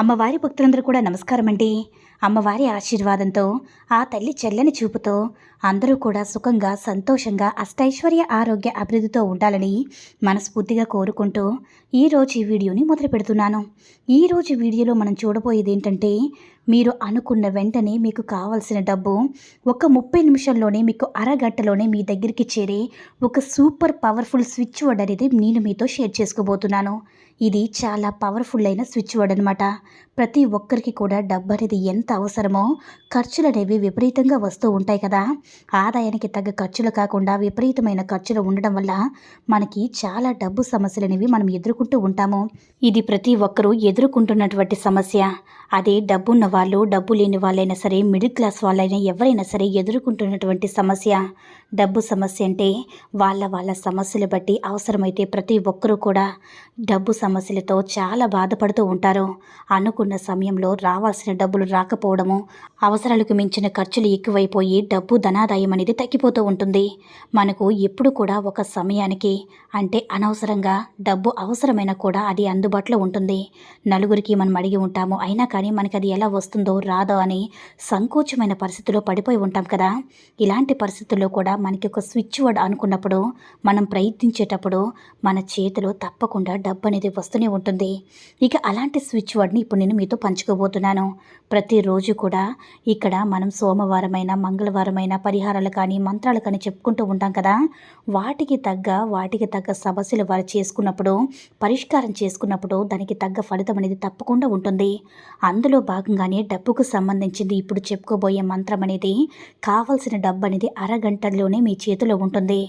అమ్మవారి భక్తులందరూ కూడా నమస్కారం అండి అమ్మవారి ఆశీర్వాదంతో ఆ తల్లి చెల్లని చూపుతో అందరూ కూడా సుఖంగా సంతోషంగా అష్టైశ్వర్య ఆరోగ్య అభివృద్ధితో ఉండాలని మనస్ఫూర్తిగా కోరుకుంటూ ఈరోజు ఈ వీడియోని మొదలు పెడుతున్నాను. ఈరోజు వీడియోలో మనం చూడబోయేది ఏంటంటే మీరు అనుకున్న వెంటనే మీకు కావలసిన డబ్బు ఒక ముప్పై నిమిషంలోనే మీకు అరగంటలోనే మీ దగ్గరికి చేరే ఒక సూపర్ పవర్ఫుల్ స్విచ్ వర్డ్ అనేది నేను మీతో షేర్ చేసుకోబోతున్నాను. ఇది చాలా పవర్ఫుల్ అయిన స్విచ్ వర్డ్ అనమాట ప్రతి ఒక్కరికి కూడా డబ్బు అనేది ఎంత అవసరమో ఖర్చులు అనేవి విపరీతంగా వస్తూ ఉంటాయి కదా. ఆదాయానికి తగ్గ ఖర్చులు కాకుండా విపరీతమైన ఖర్చులు ఉండడం వల్ల మనకి చాలా డబ్బు సమస్యలు అనేవి మనం ఎదుర్కొంటూ ఉంటాము. ఇది ప్రతి ఒక్కరూ ఎదుర్కొంటున్నటువంటి సమస్య. అదే డబ్బున్న వాళ్ళు డబ్బు లేని వాళ్ళైనా సరే మిడిల్ క్లాస్ వాళ్ళైనా ఎవరైనా సరే ఎదుర్కొంటున్నటువంటి సమస్య. డబ్బు సమస్య అంటే వాళ్ళ వాళ్ళ సమస్యలు బట్టి అవసరమైతే ప్రతి ఒక్కరూ కూడా డబ్బు సమస్యలతో చాలా బాధపడుతూ ఉంటారు. అనుకున్న సమయంలో రావాల్సిన డబ్బులు రాకపోవడము అవసరాలకు మించిన ఖర్చులు ఎక్కువైపోయి డబ్బు ధనాదాయం అనేది తగ్గిపోతూ ఉంటుంది. మనకు ఎప్పుడు కూడా ఒక సమయానికి అంటే అనవసరంగా డబ్బు అవసరమైన కూడా అది అందుబాటులో ఉంటుంది. నలుగురికి మనం అడిగి ఉంటాము అయినా కానీ మనకి అది ఎలా వస్తుందో రాదో అని సంకోచమైన పరిస్థితిలో పడిపోయి ఉంటాం కదా. ఇలాంటి పరిస్థితుల్లో కూడా మనకి ఒక స్విచ్ వర్డ్ అనుకున్నప్పుడు మనం ప్రయత్నించేటప్పుడు మన చేతిలో తప్పకుండా డబ్బు అనేది వస్తూనే ఉంటుంది. ఇక అలాంటి స్విచ్ వర్డ్ని ఇప్పుడు నేను మీతో పంచుకోబోతున్నాను. ప్రతిరోజు కూడా ఇక్కడ మనం సోమవారమైన మంగళవారమైన పరిహారాలు కానీ మంత్రాలు కానీ చెప్పుకుంటూ ఉంటాం కదా. వాటికి తగ్గ వాటికి తగ్గ సమస్యలు వారు చేసుకున్నప్పుడు పరిష్కారం చేసుకున్నప్పుడు దానికి తగ్గ ఫలితం అనేది తప్పకుండా ఉంటుంది. అందులో భాగంగానే డబ్బుకు సంబంధించింది ఇప్పుడు చెప్పుకోబోయే మంత్రం అనేది కావలసిన డబ్బు అనేది అరగంటలోనే మీ చేతిలో ఉంటుంది.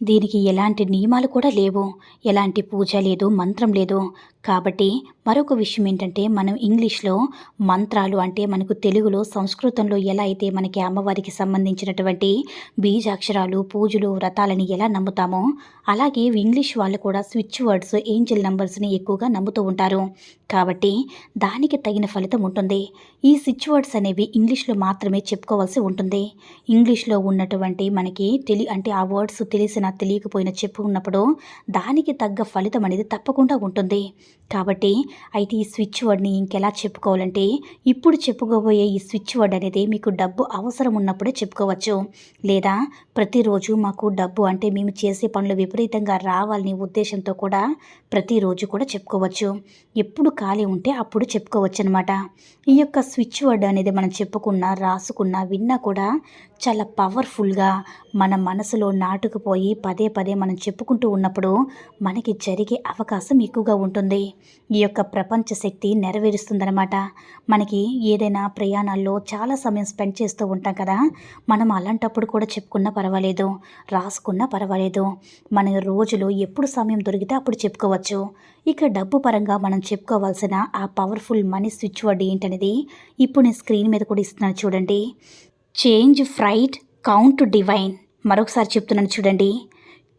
దీనికి ఎలాంటి నియమాలు కూడా లేవు. ఎలాంటి పూజ లేదు మంత్రం లేదు. కాబట్టి మరొక విషయం ఏంటంటే మనం ఇంగ్లీష్లో మంత్రాలు అంటే మనకు తెలుగులో సంస్కృతంలో ఎలా అయితే మనకి అమ్మవారికి సంబంధించినటువంటి బీజాక్షరాలు పూజలు వ్రతాలని ఎలా నమ్ముతామో అలాగే ఇంగ్లీష్ వాళ్ళు కూడా స్విచ్ వర్డ్స్ ఏంజల్ నంబర్స్ని ఎక్కువగా నమ్ముతూ ఉంటారు. కాబట్టి దానికి తగిన ఫలితం ఉంటుంది. ఈ స్విచ్ వర్డ్స్ అనేవి ఇంగ్లీష్లో మాత్రమే చెప్పుకోవాల్సి ఉంటుంది. ఇంగ్లీష్లో ఉన్నటువంటి మనకి తెలి అంటే ఆ వర్డ్స్ తెలిసిన తెలియకపోయినా చెప్పుకున్నప్పుడు దానికి తగ్గ ఫలితం అనేది తప్పకుండా ఉంటుంది. కాబట్టి అయితే ఈ స్విచ్ వర్డ్ని ఇంకెలా చెప్పుకోవాలంటే ఇప్పుడు చెప్పుకోబోయే ఈ స్విచ్ వర్డ్ అనేది మీకు డబ్బు అవసరం ఉన్నప్పుడే చెప్పుకోవచ్చు. లేదా ప్రతిరోజు మాకు డబ్బు అంటే మేము చేసే పనులు విపరీతంగా రావాలనే ఉద్దేశంతో కూడా ప్రతిరోజు కూడా చెప్పుకోవచ్చు. ఎప్పుడు ఖాళీ ఉంటే అప్పుడు చెప్పుకోవచ్చు అనమాట ఈ యొక్క స్విచ్ వర్డ్ అనేది మనం చెప్పుకున్నా రాసుకున్నా విన్నా కూడా చాలా పవర్ఫుల్గా మన మనసులో నాటుకుపోయి పదే పదే మనం చెప్పుకుంటూ ఉన్నప్పుడు మనకి జరిగే అవకాశం ఎక్కువగా ఉంటుంది. ఈ యొక్క ప్రపంచ శక్తి నెరవేరుస్తుందన్నమాట. మనకి ఏదైనా ప్రయాణాల్లో చాలా సమయం స్పెండ్ చేస్తూ ఉంటాం కదా మనం అలాంటప్పుడు కూడా చెప్పుకున్నా పర్వాలేదు రాసుకున్నా పర్వాలేదు. మన రోజులో ఎప్పుడు సమయం దొరికితే అప్పుడు చెప్పుకోవచ్చు. ఇక డబ్బు పరంగా మనం చెప్పుకోవాల్సిన ఆ పవర్ఫుల్ మనీ స్విచ్ వర్డ్ ఏంటనేది ఇప్పుడు నేను స్క్రీన్ మీద కూడా ఇస్తున్నాను చూడండి. Change fright count divine. మరొకసారి చెప్తున్నాను చూడండి.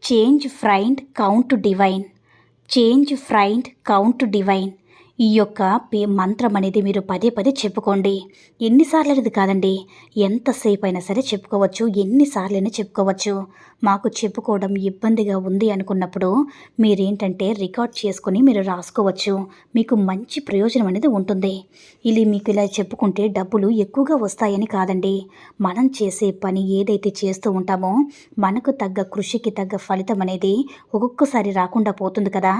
Change friend count divine change friend count divine ఈ యొక్క పే మంత్రం అనేది మీరు పదే పదే చెప్పుకోండి. ఎన్నిసార్లు అనేది కాదండి. ఎంతసేపు అయినా సరే చెప్పుకోవచ్చు. ఎన్నిసార్లైనా చెప్పుకోవచ్చు. మాకు చెప్పుకోవడం ఇబ్బందిగా ఉంది అనుకున్నప్పుడు మీరేంటంటే రికార్డ్ చేసుకొని మీరు రాసుకోవచ్చు. మీకు మంచి ప్రయోజనం అనేది ఉంటుంది. ఇది మీకు ఇలా చెప్పుకుంటే డబ్బులు ఎక్కువగా వస్తాయని కాదండి. మనం చేసే పని ఏదైతే చేస్తూ ఉంటామో మనకు తగ్గ కృషికి తగ్గ ఫలితం అనేది ఒక్కొక్కసారి రాకుండా పోతుంది కదా.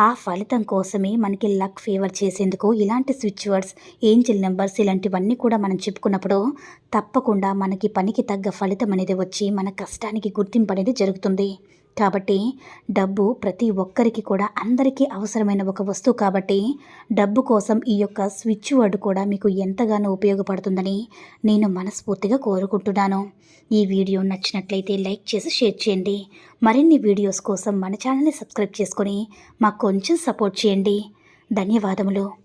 ఆ ఫలితం కోసమే మనకి లక్ ఫేవర్ చేసేందుకు ఇలాంటి స్విచ్ వర్డ్స్ ఏంజిల్ నెంబర్స్ ఇలాంటివన్నీ కూడా మనం చెప్పుకున్నప్పుడు తప్పకుండా మనకి పనికి తగ్గ ఫలితం అనేది వచ్చి మన కష్టానికి గుర్తింపు అనేది జరుగుతుంది. కాబట్టి డబ్బు ప్రతి ఒక్కరికి కూడా అందరికీ అవసరమైన ఒక వస్తువు కాబట్టి డబ్బు కోసం ఈ యొక్క స్విచ్ వర్డ్ కూడా మీకు ఎంతగానో ఉపయోగపడుతుందని నేను మనస్ఫూర్తిగా కోరుకుంటున్నాను. ఈ వీడియో నచ్చినట్లయితే లైక్ చేసి షేర్ చేయండి. మరిన్ని వీడియోస్ కోసం మన ఛానల్ని సబ్స్క్రైబ్ చేసుకొని మాకు కొంచెం సపోర్ట్ చేయండి. ధన్యవాదములు.